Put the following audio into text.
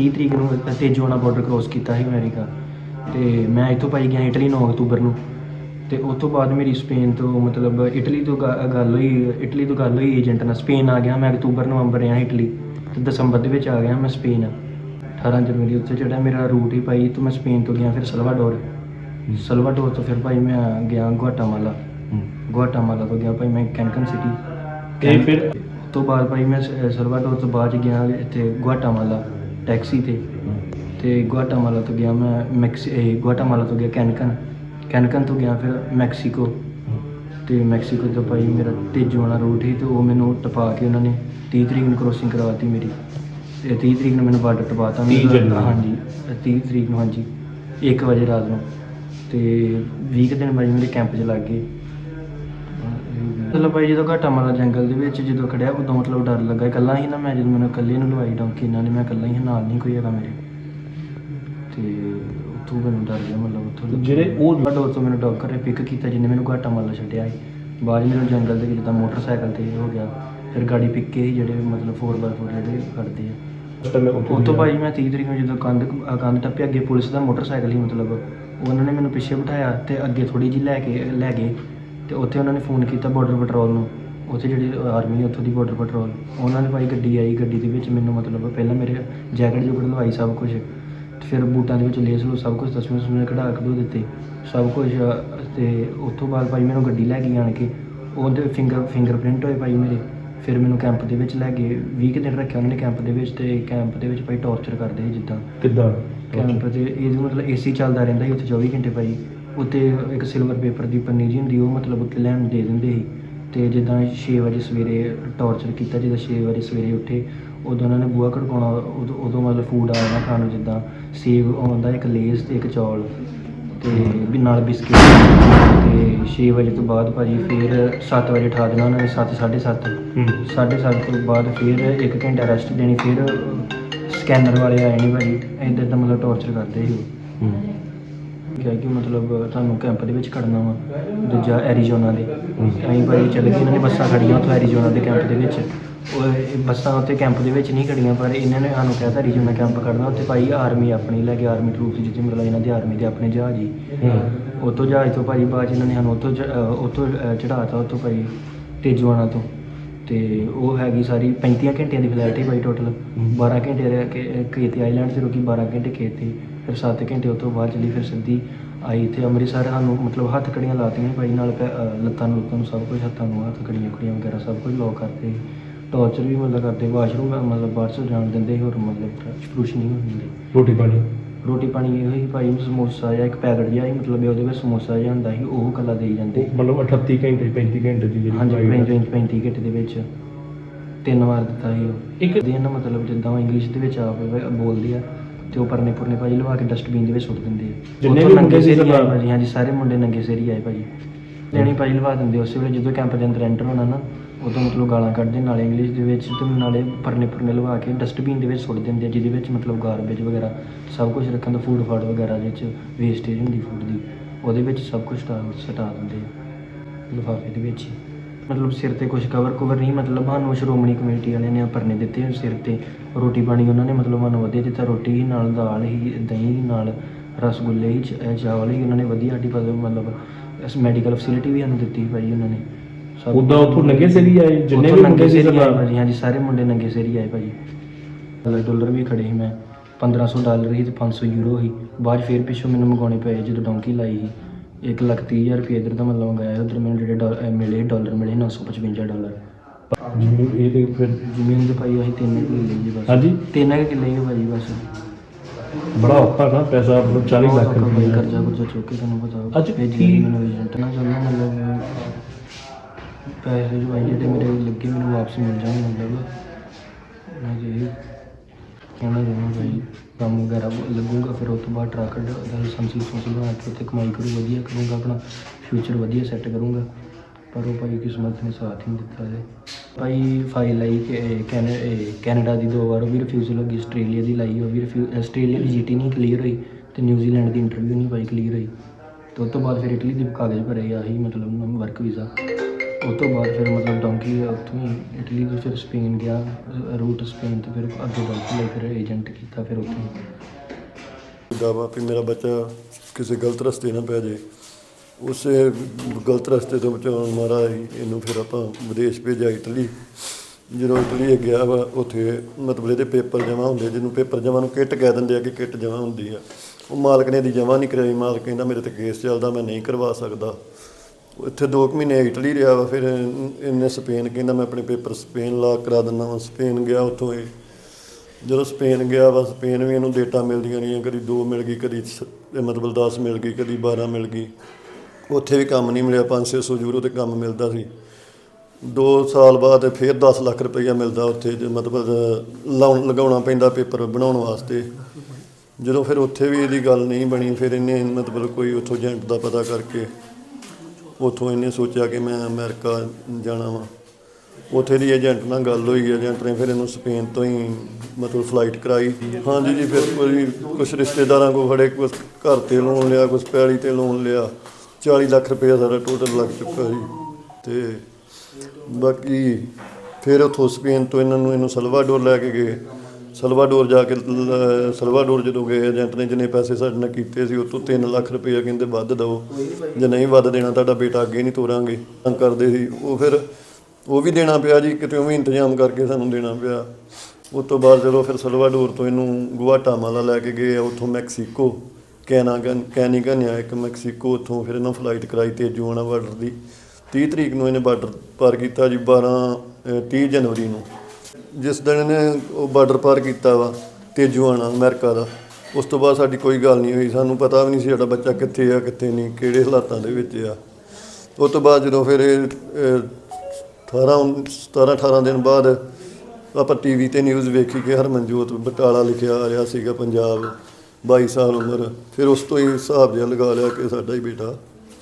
30 ਤਰੀਕ ਨੂੰ ਤੇਜੋਨਾ border cross ਕੀਤਾ ਸੀ ਅਮਰੀਕਾ। ਤੇ ਮੈਂ ਇੱਥੋਂ ਭਾਈ ਗਿਆ ਇਟਲੀ 9 ਅਕਤੂਬਰ ਨੂੰ। ਤੇ ਉਸ ਤੋਂ ਬਾਅਦ ਮੇਰੀ ਸਪੇਨ ਤੋਂ ਮਤਲਬ ਇਟਲੀ ਤੋਂ ਗ- ਗੱਲ ਹੋਈ ਇਟਲੀ ਤੋਂ ਗੱਲ ਹੋਈ ਏਜੰਟ ਨਾਲ। ਸਪੇਨ ਆ ਗਿਆ ਮੈਂ ਅਕਤੂਬਰ ਨਵੰਬਰ ਰਿਹਾ ਇਟਲੀ ਤੇ ਦਸੰਬਰ ਦੇ ਵਿੱਚ ਆ ਗਿਆ ਮੈਂ ਸਪੇਨ 18 ਜਨਵਰੀ ਉੱਥੇ ਜਿਹੜਾ ਮੇਰਾ ਰੂਟ ਹੀ ਭਾਈ ਤੋਂ ਮੈਂ ਸਪੇਨ ਤੋਂ ਗਿਆ ਫਿਰ ਸਲਵਾਡੋਰ ਸਲਵਾਡੋਰ ਤੋਂ ਫਿਰ ਭਾਈ ਮੈਂ ਗਿਆ ਗੁਆਟਾਮਾਲਾ ਗੁਆਟਾਮਾਲਾ ਤੋਂ ਗਿਆ ਭਾਈ ਮੈਂ ਕੈਨਕਨ ਸਿਟੀ ਤੇ ਫਿਰ? ਉਸ ਤੋਂ ਬਾਅਦ ਭਾਈ ਮੈਂ ਸ- ਸਲਵਾਡੋਰ ਤੋਂ ਬਾਅਦ 'ਚ ਗਿਆ ਇੱਥੇ ਗੁਆਟਾਮਾਲਾ ਟੈਕਸੀ ਤੇ। ਤੇ ਗੁਆਟਾਮਾਲਾ ਤੋਂ ਗਿਆ ਮੈਂ ਮੈਕਸੀ ਇਹ ਗੁਆਟਾਮਾਲਾ ਤੋਂ ਗਿਆ ਕੈਨਕਨ। ਕੈਨਕਨ ਤੋਂ ਗਿਆ ਫਿਰ ਮੈਕਸੀਕੋ। ਤੇ ਮੈਕਸੀਕੋ ਤੋਂ ਭਾਈ ਮੇਰਾ ਤੇਜੋਆਣਾ ਰੂਟ ਸੀ ਤੇ ਉਹ ਮੈਨੂੰ ਟਪਾ ਕੇ ਉਹਨਾਂ ਨੇ 30 ਤਰੀਕ ਨੂੰ ਕ੍ਰੋਸਿੰਗ ਕਰਵਾਤੀ ਮੇਰੀ। ਤੇ 30 ਤਰੀਕ ਨੂੰ ਮੈਨੂੰ ਬਾਰਡਰ ਟਪਾਤਾ। 30 ਜਨਵਰੀ। ਹਾਂਜੀ 30 ਤਰੀਕ ਨੂੰ ਹਾਂਜੀ। 1 ਵਜੇ ਰਾਤ ਨੂੰ। ਤੇ 20 ਕੁ ਦਿਨ ਭਾਈ ਮੇਰੇ ਕੈਂਪ 'ਚ ਲੱਗ ਗਏ। ਮਤਲਬ ਭਾਈ ਜਦੋਂ ਘਾਟਾ ਮਾਰਾ ਜੰਗਲ ਦੇ ਵਿੱਚ ਜਦੋਂ ਖੜਿਆ ਉਦੋਂ ਮਤਲਬ ਡਰ ਲੱਗਾ ਇਕੱਲਾ ਹੀ ਨਾ ਮੈਂ ਜਦੋਂ ਮੈਨੂੰ ਇਕੱਲੇ ਨੂੰ ਲਵਾਈ ਡੌਂਕੀ ਇਹਨਾਂ ਨੇ ਮੈਂ ਇਕੱਲਾ ਹੀ ਹਾਂ, ਨਾਲ ਨਹੀਂ ਕੋਈ ਹੈਗਾ ਮੇਰੇ। ਤੇ ਉੱਥੋਂ ਮੈਨੂੰ ਡਰ ਗਿਆ ਮਤਲਬ ਉੱਥੋਂ ਜਿਹੜੇ ਉਹ ਡੋਰ ਤੋਂ ਮੈਨੂੰ ਡੌਕਰ ਨੇ ਪਿਕ ਕੀਤਾ ਜਿਹਨੇ ਮੈਨੂੰ ਘਾਟਾ ਮਾਲਾ ਛੱਡਿਆ ਸੀ। ਬਾਅਦ 'ਚ ਮੈਨੂੰ ਜੰਗਲ ਦੇ ਜਿੱਦਾਂ ਮੋਟਰਸਾਈਕਲ ਤੇ ਹੋ ਗਿਆ ਫਿਰ ਗਾੜੀ ਪਿੱਕੇ ਸੀ ਜਿਹੜੇ ਮਤਲਬ 4x4 ਜਿਹੜੇ ਕਰਦੇ ਆ। ਉਸ time ਮੈਂ ਉੱਥੇ ਉਹ ਤੋਂ। ਭਾਈ ਮੈਂ 30 ਤਰੀਕ ਨੂੰ ਜਦੋਂ ਕੰਧ ਅ, ਕੰਧ ਟੱਪਿਆ ਅੱਗੇ ਪੁਲਿਸ ਦਾ ਮੋਟਰਸਾਈਕਲ ਹੀ ਮਤਲਬ। ਉਹਨਾਂ ਨੇ ਮੈਨੂੰ ਪਿੱਛੇ ਬਿਠਾਇਆ ਤੇ ਅੱਗੇ ਥੋੜੀ ਜਿਹੀ ਲੈ ਕੇ ਲੈ ਗਏ। ਤੇ ਉੱਥੇ ਉਹਨਾਂ ਨੇ ਫੋਨ ਕੀਤਾ ਬਾਰਡਰ ਪੈਟਰੋਲ ਨੂੰ। ਉੱਥੇ ਜਿਹੜੀ ਆਰਮੀ ਉੱਥੋਂ ਦੀ ਬਾਰਡਰ ਪੈਟਰੋਲ ਉਹਨਾਂ ਨੇ ਭਾਈ ਗੱਡੀ ਆਈ ਗੱਡੀ ਦੇ ਵਿੱਚ ਮੈਨੂੰ ਮਤਲਬ ਪਹਿਲਾਂ ਮੇਰੇ ਜੈਕਟ ਜੁਕਟ ਲਵਾਈ ਸਭ ਕੁਝ ਤੇ ਫਿਰ ਬੂਟਾਂ ਦੇ ਵਿੱਚ ਲੇਸ ਲੋ ਸਭ ਕੁਝ ਦਸਵੇਂ ਦਸਵੇਂ ਕਢਾ ਕੇ ਦੋ ਦਿੱਤੇ। ਸਭ ਕੁਝ ਤੇ ਉੱਥੋਂ ਬਾਅਦ ਭਾਈ ਮੈਨੂੰ ਗੱਡੀ ਲੈ ਕੇ ਆਣ ਕੇ। ਉਹਦੇ ਫਿੰਗਰ ਫਿੰਗਰਪ੍ਰਿੰਟ ਹੋਏ ਭਾਈ ਮੇਰੇ। ਫਿਰ ਮੈਨੂੰ ਕੈਂਪ ਦੇ ਵਿੱਚ ਲੈ ਗਏ। 20 ਕੁ ਦਿਨ ਰੱਖਿਆ ਉਹਨਾਂ ਨੇ ਕੈਂਪ ਦੇ ਵਿੱਚ ਤੇ ਕੈਂਪ ਦੇ ਵਿੱਚ ਭਾਈ ਟੌਰਚਰ ਕਰਦੇ ਸੀ ਜਿੱਦਾਂ। ਕਿੱਦਾਂ? ਕੈਂਪ ਤੇ ਇਹ ਮਤਲਬ ਏਸੀ ਚੱਲਦਾ ਰਹਿੰਦਾ ਸੀ ਉੱਥੇ 24 ਘੰਟੇ ਭਾਈ। ਉੱਤੇ ਇੱਕ ਸਿਲਵਰ ਪੇਪਰ ਦੀ ਪੰਨੀ ਜੀ ਹੁੰਦੀ ਉਹ ਮਤਲਬ ਉੱਤੇ ਲੈਣ ਨੂੰ ਦੇ ਦਿੰਦੇ ਸੀ। ਤੇ ਜਿੱਦਾਂ 6 ਵਜੇ ਸਵੇਰੇ ਟੌਰਚਰ ਕੀਤਾ ਜਦੋਂ 6 ਵਜੇ ਸਵੇਰੇ ਉੱਠੇ ਉਦੋਂ ਉਹਨਾਂ ਨੇ ਬੂਹਾ ਖੜਕਾਉਣਾ ਉਦੋਂ ਉਦੋਂ ਮਤਲਬ ਫੂਡ ਆ ਜਾਣਾ ਖਾਣ ਨੂੰ ਜਿੱਦਾਂ ਸੇਬ ਆਉਂਦਾ ਇੱਕ ਲੇਸ ਤੇ ਇੱਕ ਚੌਲ ਤੇ ਵੀ ਨਾਲ ਬਿਸਕਿਟ ਤੇ 6 ਵਜੇ ਤੋਂ ਬਾਅਦ ਭਾਜੀ ਫਿਰ 7 ਵਜੇ ਉਠਾ ਦੇਣਾ ਉਹਨਾਂ ਨੇ 7 7:30 ਹੂੰ। ਸਾਢੇ ਸੱਤ ਤੋਂ ਬਾਅਦ ਫਿਰ ਇੱਕ ਘੰਟਾ ਰੈਸਟ ਦੇਣੀ ਫਿਰ ਸਕੈਨਰ ਵਾਲੇ ਆਏ ਨਹੀਂ ਭਾਜੀ ਇੱਦਾਂ ਦਾ ਮਤਲਬ ਟੌਰਚਰ ਕਰਦੇ ਸੀ ਉਹ। ਹੂੰ। ਕਿਹਾ ਕਿ ਮਤਲਬ ਤੁਹਾਨੂੰ ਕੈਂਪ ਦੇ ਵਿੱਚ ਖੜਨਾ ਵਾ ਦੂਜਾ ਐਰੀਜ਼ੋਨਾ ਦੇ। ਅਸੀਂ ਭਾਈ ਚੱਲ ਗਏ ਇਹਨਾਂ ਨੇ ਬੱਸਾਂ ਖੜੀਆਂ ਉੱਥੇ ਐਰੀਜ਼ੋਨਾ ਦੇ ਕੈਂਪ ਦੇ ਵਿੱਚ। ਉਹ ਇਹ ਬੱਸਾਂ ਉੱਥੇ ਕੈਂਪ ਦੇ ਵਿੱਚ ਨਹੀਂ ਖੜੀਆਂ ਪਰ ਇਹਨਾਂ ਨੇ ਸਾਨੂੰ ਕਿਹਾ ਤਾਂ ਐਰੀਜ਼ੋਨਾ ਕੈਂਪ ਖੜਨਾ ਉੱਥੇ ਭਾਈ ਆਰਮੀ ਆਪਣੀ ਲੈ ਕੇ ਆਰਮੀ ਟਰੂਪਸ ਜਿੱਥੇ ਮਤਲਬ ਇਹਨਾਂ ਦੀ ਆਰਮੀ ਦੇ ਆਪਣੇ ਜਹਾਜ਼ ਹੀ। ਉੱਥੋਂ ਜਹਾਜ਼ ਤੋਂ ਭਾਈ ਬਾਅਦ 'ਚ ਇਹਨਾਂ ਨੇ ਸਾਨੂੰ ਉੱਥੋਂ ਚ- ਅਹ ਉੱਥੋਂ ਚੜਾਤਾ ਉੱਥੋਂ ਭਾਈ ਤੇਜਵਾਨਾ ਤੋਂ। ਤੇ ਉਹ ਹੈਗੀ ਸਾਰੀ 35 ਘੰਟਿਆਂ ਦੀ ਫਲਾਈਟ ਹੈ ਭਾਈ ਟੋਟਲ 12 ਘੰਟੇ ਰਹਿ ਕੇ ਕੇਤੇ ਆਈਲੈਂਡ 'ਚ ਰੁਕੀ 12 ਘੰਟੇ ਖੇਤੇ ਫਿਰ 7 ਘੰਟੇ ਤੋਂ ਬਾਅਦ ਚੱਲੀ ਫਿਰ ਸਿੱਧੀ ਆਈ ਇੱਥੇ ਅੰਮ੍ਰਿਤਸਰ ਸਾਨੂੰ ਮਤਲਬ ਹੱਥ ਕੜੀਆਂ ਲਾਤੀਆਂ ਭਾਈ ਨਾਲ ਪੈ- ਅਹ ਲੱਤਾਂ ਨੂੰ ਲੁੱਤਾਂ ਨੂੰ ਸਭ ਕੁਝ ਹੱਥਾਂ ਨੂੰ ਹੱਥ ਕੜੀਆਂ ਕੁੜੀਆਂ ਵਗੈਰਾ ਸਭ ਕੁਝ ਲੋਕ ਕਰਦੇ ਟੌਰਚਰ ਵੀ ਮਤਲਬ ਕਰਦੇ ਵਾਸ਼ਰੂਮ ਮਤਲਬ ਬਾਹਰ ਤੋਂ ਜਾਣ ਦਿੰਦੇ ਹੋਰ ਮਤਲਬ ਫਰੂਸ਼ ਨਹੀਂ ਹੋਣ ਦਿੰਦੇ ਰੋਟੀ ਪਾਣੀ? ਰੋਟੀ ਪਾਣੀ ਇਹੋ ਹੀ ਭਾਈ ਸਮੋਸਾ ਜਾਂ ਇੱਕ ਪੈਕਟ ਜਿਹਾ ਹੀ ਮਤਲਬ ਉਹਦੇ ਵਿੱਚ ਸਮੋਸਾ ਜਿਹਾ ਹੁੰਦਾ ਸੀ ਉਹ ਕਲਾ ਦੇਈ ਜਾਂਦੇ। ਮਤਲਬ 38 ਘੰਟੇ 35 ਘੰਟੇ ਦੀ ਜਿਹੜੀ ਹਾਂਜੀ flight। 35 35 ਘੰਟੇ ਦੇ ਵਿੱਚ। ਤਿੰਨ ਵਾਰ ਦਿੱਤਾ ਸੀ ਉਹ। ਇੱਕ ਦੇ ਨਾ ਮਤਲਬ ਜਿੱਦਾਂ ਉਹ ਇੰਗਲਿਸ਼ ਦੇ ਵਿੱਚ ਆਪ ਬੋਲਦੇ ਆ। ਤੇ ਉਹ ਪਰਨੇ ਪੁਰਨੇ ਭਾਜੀ ਲਵਾ ਕੇ ਡਸਟਬਿਨ ਦੇ ਵਿੱਚ ਸੁੱਟ ਦਿੰਦੇ ਆ ਜਿੰਨੇ ਵੀ ਨੰਗੇ ਮੁੰਡੇ ਸੀ ਸਰਦਾਰ। ਭਾਜੀ ਹਾਂਜੀ ਸਾਰੇ ਮੁੰਡੇ ਨੰਗੇ ਸਿਰ ਹੀ ਆਏ ਭਾਜੀ ਲੈਣੀ ਭਾਜੀ ਲਵਾ ਦਿੰਦੇ ਉਸੇ ਵੇਲੇ ਜਦੋਂ ਕੈਂਪ ਦੇ ਅੰਦਰ ਐਂਟਰ ਹੋਣਾ ਨਾ ਉਦੋਂ ਮਤਲਬ ਗਾਲਾਂ ਕੱਢਦੇ ਨਾਲੇ ਇੰਗਲਿਸ਼ ਦੇ ਵਿੱਚ ਤੇ ਨਾਲੇ ਪਰਨੇ ਪੁਰਨੇ ਲਵਾ ਕੇ ਡਸਟਬਿਨ ਦੇ ਵਿੱਚ ਸੁੱਟ ਦਿੰਦੇ ਆ ਜਿਹਦੇ ਵਿੱਚ ਮਤਲਬ ਗਾਰਬੇਜ ਵਗੈਰਾ ਸਭ ਕੁਝ ਰੱਖਣ ਦਾ ਫੂਡ ਫਾਡ ਵਗੈਰਾ ਜਿਹਦੇ ਚ ਵੇਸਟੇਜ ਹੁੰਦੀ ਫੂਡ ਦੀ ਉਹਦੇ ਵਿੱਚ ਸਭ ਕੁਝ ਸਟਾ ਦਿੰਦੇ ਆ ਲਿਫਾਫੇ ਦੇ ਵਿੱਚ ਹੀ। ਮਤਲਬ ਸਿਰ ਤੇ ਕੁਝ ਕਵਰ ਕਵਰ ਨਹੀਂ ਮਤਲਬ ਸਾਨੂੰ ਸ਼੍ਰੋਮਣੀ ਕਮੇਟੀ ਵਾਲਿਆਂ ਨੇ ਪਰਨੇ ਦਿੱਤੇ ਸਿਰ ਤੇ ਰੋਟੀ ਪਾਣੀ ਉਹਨਾਂ ਨੇ ਮਤਲਬ ਸਾਨੂੰ ਵਧੀਆ ਦਿੱਤਾ ਰੋਟੀ ਹੀ ਨਾਲ ਦਾਲ ਹੀ ਦਹੀਂ ਹੀ ਨਾਲ ਰਸਗੁੱਲੇ ਹੀ ਚਾਵਲ ਹੀ ਉਹਨਾਂ ਨੇ ਵਧੀਆ ਸਾਡੀ ਮਤਲਬ ਮਤਲਬ ਇਸ ਮੈਡੀਕਲ ਫੈਸਿਲਿਟੀ ਵੀ ਸਾਨੂੰ ਦਿੱਤੀ ਭਾਈ ਉਹਨਾਂ ਨੇ। ਉਦਾਂ ਉੱਥੋਂ ਨੰਗੇ ਸਿਰ ਹੀ ਆਏ ਜਿੰਨੇ ਵੀ ਮੁੰਡੇ ਸੀ ਸਿਰ ਹੀ ਆਏ ਸਰਦਾਰ। ਭਾਜੀ ਹਾਂਜੀ ਸਾਰੇ ਮੁੰਡੇ ਨੰਗੇ ਸਿਰ ਹੀ ਆਏ ਭਾਜੀ। ਡਾਲਰ ਡਾਲਰ ਵੀ ਖੜੇ ਸੀ ਮੈਂ 1500 ਡਾਲਰ ਸੀ ਤੇ 500 ਯੂਰੋ ਸੀ। ਬਾਅਦ ਫੇਰ ਪਿੱਛੋਂ ਮੈਨੂੰ ਮੰਗਾਉਣੇ ਪਏ ਜਦੋਂ ਡੌਂਕੀ ਲਾਈ ਸੀ। ਇੱਕ ਲੱਖ ਤੀਹ ਹਜ਼ਾਰ ਰੁਪਏ ਇਧਰ ਦਾ ਮੈਂ ਮੰਗਾਇਆ ਉਧਰ ਮੈਨੂੰ ਜਿਹੜੇ ਡਾਲ- ਅਹ ਮਿਲੇ ਡਾਲਰ ਮਿਲੇ 955 ਡਾਲਰ। ਜਿਵੇਂ ਇਹ ਤੇ ਫਿਰ ਜ਼ਮੀਨ ਦੇ ਭਾਈ ਅਸੀਂ ਤਿੰਨ ਕੁ ਕਿੱਲੇ ਜੀ ਬਸ। ਹਾਂਜੀ? ਤਿੰਨ ਕੁ ਕਿੱਲੇ ਹੀ ਭਾਜੀ ਬਸ। ਬੜਾ ਔਖਾ ਨਾ ਪੈਸਾ ਮਤਲਬ 40 ਬਹੁਤ ਲੱਖ ਭਾਈ, ਰੁਪਏ ਕਰਜ਼ਾ ਕੁਰਜ਼ਾ ਚੁੱਕ ਕੇ ਤੁਹਾਨੂੰ ਪਤਾ। ਅੱਜ ਭੇਜੀ ਕੀ- ਮੈਨੂੰ ਏਜੰਟ ਨਾਲ ਚੱਲਣਾ ਮਤਲਬ ਪੈਸੇ ਜੋ ਆਏ ਜਿਹੜੇ ਮੇਰੇ ਲੱਗੇ ਮੈਨੂੰ ਵਾਪਸ ਮਿਲ ਜਾਣ ਮਤਲਬ। ਮੈਂ ਜੀ ਕਹਿਣਾ ਚਾਹੁੰਦਾ ਭਾਈ ਕੰਮ ਵਗੈਰਾ ਲੱਗੂਗਾ, ਫਿਰ ਉਸ ਤੋਂ ਬਾਅਦ ਟਰੱਕ ਦਾ ਲਾਇਸੈਂਸ ਲਾਇਸੈਂਸ ਬਣਾ ਕੇ ਉੱਥੇ ਕਮਾਈ ਕਰੂ ਵਧੀਆ ਕਰੂੰਗਾ, ਆਪਣਾ ਫਿਊਚਰ ਵਧੀਆ ਸੈੱਟ ਕਰੂੰਗਾ। ਪਰ ਉਹ ਭਾਈ ਕਿਸਮਤ ਨੇ ਸਾਥ ਨਹੀਂ ਦਿੱਤਾ ਹੈ ਭਾਈ ਫਾਈਲ ਆਈ ਕਿ ਕੈਨੇ ਕੈਨੇਡਾ ਦੀ ਦੋ ਵਾਰ, ਉਹ ਵੀ ਰਿਫਿਊਜ਼ਲ ਹੋ ਗਈ ਆਸਟ੍ਰੇਲੀਆ ਦੀ ਲਾਈ, ਉਹ ਵੀ ਰਿਫਿਊ ਆਸਟ੍ਰੇਲੀਆ ਦੀ ਜੀਟੀ ਨਹੀਂ ਕਲੀਅਰ ਹੋਈ ਤੇ ਨਿਊਜ਼ੀਲੈਂਡ ਦੀ ਇੰਟਰਵਿਊ ਨਹੀਂ ਭਾਈ ਕਲੀਅਰ ਹੋਈ। ਤੇ ਉਸ ਤੋਂ ਬਾਅਦ ਫਿਰ ਇਟਲੀ ਦੇ ਕਾਗਜ਼ ਭਰੇ, ਆਹੀ ਮਤਲਬ ਵਰਕ ਵੀਜ਼ਾ ਉਹ ਤੋਂ ਬਾਅਦ ਫਿਰ ਮਤਲਬ ਡੌਂਕੀ ਉੱਥੋਂ ਹੀ ਇਟਲੀ ਤੋਂ ਫਿਰ ਸਪੇਨ ਗਿਆ ਰੂਟ ਸਪੇਨ ਤੇ ਫਿਰ ਅੱਗੇ ਡੌਂਕੀ ਲਈ ਫਿਰ ਏਜੰਟ ਕੀਤਾ ਫਿਰ ਉੱਥੇ। ਹੀ। ਵੀ ਮੇਰਾ ਬੱਚਾ ਕਿਸੇ ਗਲਤ ਰਸਤੇ ਨਾ ਪੈ ਜਾਏ। ਉਸੇ ਗਲਤ ਰਸਤੇ ਤੋਂ ਬਚਾਉਣ ਮਾਰਾ ਇਹਨੂੰ ਫਿਰ ਆਪਾਂ ਵਿਦੇਸ਼ ਭੇਜਿਆ ਇਟਲੀ ਜਦੋਂ ਇਟਲੀ ਗਿਆ ਵਾ, ਉੱਥੇ ਮਤਲਬ ਇਹਦੇ ਪੇਪਰ ਜਮ੍ਹਾਂ ਹੁੰਦੇ, ਜਿਹਨੂੰ ਪੇਪਰ ਜਮ੍ਹਾਂ ਨੂੰ ਕਿੱਟ ਕਹਿ ਦਿੰਦੇ ਆ ਕਿ ਕਿੱਟ ਜਮ੍ਹਾਂ ਹੁੰਦੀ ਆ। ਉਹ ਮਾਲਕ ਨੇ ਦੀ ਜਮ੍ਹਾਂ ਨਹੀਂ ਕਰਾਈ, ਮਾਲਕ ਕਹਿੰਦਾ ਮੇਰੇ ਤੇ ਕੇਸ ਚੱਲਦਾ, ਮੈਂ ਨਹੀਂ ਕਰਵਾ ਸਕਦਾ। ਇੱਥੇ 2 ਮਹੀਨੇ ਇਟਲੀ ਰਿਹਾ ਵਾ, ਫਿਰ ਇਹਨੇ ਸਪੇਨ ਕਹਿੰਦਾ ਮੈਂ ਆਪਣੇ ਪੇਪਰ ਸਪੇਨ ਲਾ ਕਰਾ ਦਿੰਦਾ ਵਾ। ਸਪੇਨ ਗਿਆ ਉੱਥੋਂ ਇਹ। ਜਦੋਂ ਸਪੇਨ ਗਿਆ ਵਾ, ਸਪੇਨ ਵੀ ਇਹਨੂੰ ਡੇਟਾ ਮਿਲਦੀਆਂ ਰਹੀਆਂ, ਕਦੀ 2 ਮਿਲ ਗਈ, ਕਦੀ ਸ- ਮਤਲਬ 10 ਮਿਲ ਗਈ, ਕਦੀ 12 ਮਿਲ ਗਈ। ਉੱਥੇ ਵੀ ਕੰਮ ਨਹੀਂ ਮਿਲਿਆ 500 ਯੂਰੋ ਤੇ ਕੰਮ ਮਿਲਦਾ ਸੀ। 2 ਸਾਲ ਬਾਅਦ ਫਿਰ 10 ਲੱਖ ਰੁਪਈਆ ਮਿਲਦਾ ਉੱਥੇ, ਜੇ ਮਤਲਬ ਲਾਉਣ, ਲਗਾਉਣਾ ਪੈਂਦਾ ਪੇਪਰ ਬਣਾਉਣ ਵਾਸਤੇ। ਜਦੋਂ ਫਿਰ ਉੱਥੇ ਵੀ ਇਹਦੀ ਗੱਲ ਨਹੀਂ ਬਣੀ, ਫਿਰ ਇਹਨੇ ਮਤਲਬ ਕੋਈ ਉੱਥੋਂ ਏਜੰਟ ਦਾ ਪਤਾ ਕਰਕੇ ਉੱਥੋਂ ਇਹਨੇ ਸੋਚਿਆ ਕਿ ਮੈਂ ਅਮਰੀਕਾ ਜਾਣਾ ਵਾ। ਉੱਥੇ ਦੀ ਏਜੰਟ ਨਾਲ ਗੱਲ ਹੋਈ, ਏਜੰਟ ਨੇ ਫਿਰ ਇਹਨੂੰ ਸਪੇਨ ਤੋਂ ਹੀ ਮਤਲਬ ਫਲਾਈਟ ਕਰਾਈ। ਹਾਂਜੀ ਜੀ, ਫਿਰ ਕੋਈ ਕੁਝ ਰਿਸ਼ਤੇਦਾਰਾਂ ਕੋ ਫੜੇ ਕੁਝ ਘਰ ਤੇ ਲੋਨ ਲਿਆ ਕੁਝ ਪੈਲੀ ਤੇ ਲੋਨ ਲਿਆ। 40 ਲੱਖ ਰੁਪਏ ਸਾਡਾ ਟੋਟਲ ਲੱਗ ਚੁੱਕਾ ਜੀ ਤੇ ਬਾਕੀ ਫਿਰ ਉੱਥੋਂ ਸਪੇਨ ਤੋਂ ਇਹਨਾਂ ਨੂੰ ਇਹਨੂੰ ਸਲਵਾਡੋਰ ਲੈ ਕੇ ਗਏ। ਸਲਵਾਡੋਰ ਜਾ ਕੇ ਲ- ਸਲਵਾਡੋਰ ਜਦੋਂ ਗਏ ਏਜੰਟ ਨੇ ਜਿੰਨੇ ਪੈਸੇ ਸਾਡੇ ਨਾਲ ਕੀਤੇ ਸੀ ਉਹ ਤੋਂ 3 ਲੱਖ ਰੁਪਏ ਕਹਿੰਦੇ ਵੱਧ ਦਿਓ। ਜੇ ਨਹੀਂ ਵੱਧ ਦੇਣਾ ਤੁਹਾਡਾ ਬੇਟਾ ਅੱਗੇ ਨਹੀਂ ਤੋਰਾਂਗੇ। ਤਾਂ ਕਰਦੇ ਸੀ। ਉਹ ਫਿਰ ਉਹ ਵੀ ਦੇਣਾ ਪਿਆ ਜੀ ਕਿਤੇ ਵੀ ਇੰਤਜ਼ਾਮ ਕਰਕੇ ਸਾਨੂੰ ਦੇਣਾ ਪਿਆ। ਉਸ ਤੋਂ ਬਾਅਦ ਜਦੋਂ ਫਿਰ ਸਲਵਾਡੋਰ ਤੋਂ ਇਹਨੂੰ ਗੁਆਟਾਮਾਲਾ ਲੈ ਕੇ ਗਏ ਉੱਥੋਂ ਮੈਕਸੀਕੋ। ਕੈਨਾਗਨ ਕੈਨੀਗਨ ਆ ਇੱਕ ਮੈਕਸੀਕੋ ਉੱਥੋਂ ਫਿਰ ਇਹਨਾਂ ਫਲਾਈਟ ਕਰਾਈ ਤੇਜੂਆਣਾ ਬਾਰਡਰ ਦੀ। 30 ਤਰੀਕ ਨੂੰ ਇਹਨੇ ਬਾਰਡਰ ਪਾਰ ਕੀਤਾ ਜੀ 12 ਅਹ 30 ਜਨਵਰੀ ਨੂੰ। ਜਿਸ ਦਿਨ ਇਹਨੇ ਉਹ ਬਾਰਡਰ ਪਾਰ ਕੀਤਾ ਵਾ ਤੇਜੂਆਣਾ ਅਮਰੀਕਾ ਦਾ ਉਸ ਤੋਂ ਬਾਅਦ ਸਾਡੀ ਕੋਈ ਗੱਲ ਨਹੀਂ ਹੋਈ ਸਾਨੂੰ ਪਤਾ ਵੀ ਨਹੀਂ ਸੀ ਸਾਡਾ ਬੱਚਾ ਕਿੱਥੇ ਆ ਕਿੱਥੇ ਨਹੀਂ ਕਿਹੜੇ ਹਾਲਾਤਾਂ ਦੇ ਵਿੱਚ ਆ। ਉਸ ਤੋਂ ਬਾਅਦ ਜਦੋਂ ਫਿਰ ਇਹ ਅਹ, 18 17 18 ਦਿਨ ਬਾਅਦ ਆਪਾਂ ਟੀਵੀ ਤੇ ਨਿਊਜ਼ ਵੇਖੀ ਕਿ ਹਰਮਨਜੋਤ ਬਟਾਲਾ ਲਿਖਿਆ ਆ ਰਿਹਾ ਸੀਗਾ ਪੰਜਾਬ 22 ਸਾਲ ਉਮਰ ਫਿਰ ਉਸ ਤੋਂ ਹੀ ਹਿਸਾਬ ਜਿਹਾ ਲਗਾ ਲਿਆ ਕਿ ਸਾਡਾ ਹੀ ਬੇਟਾ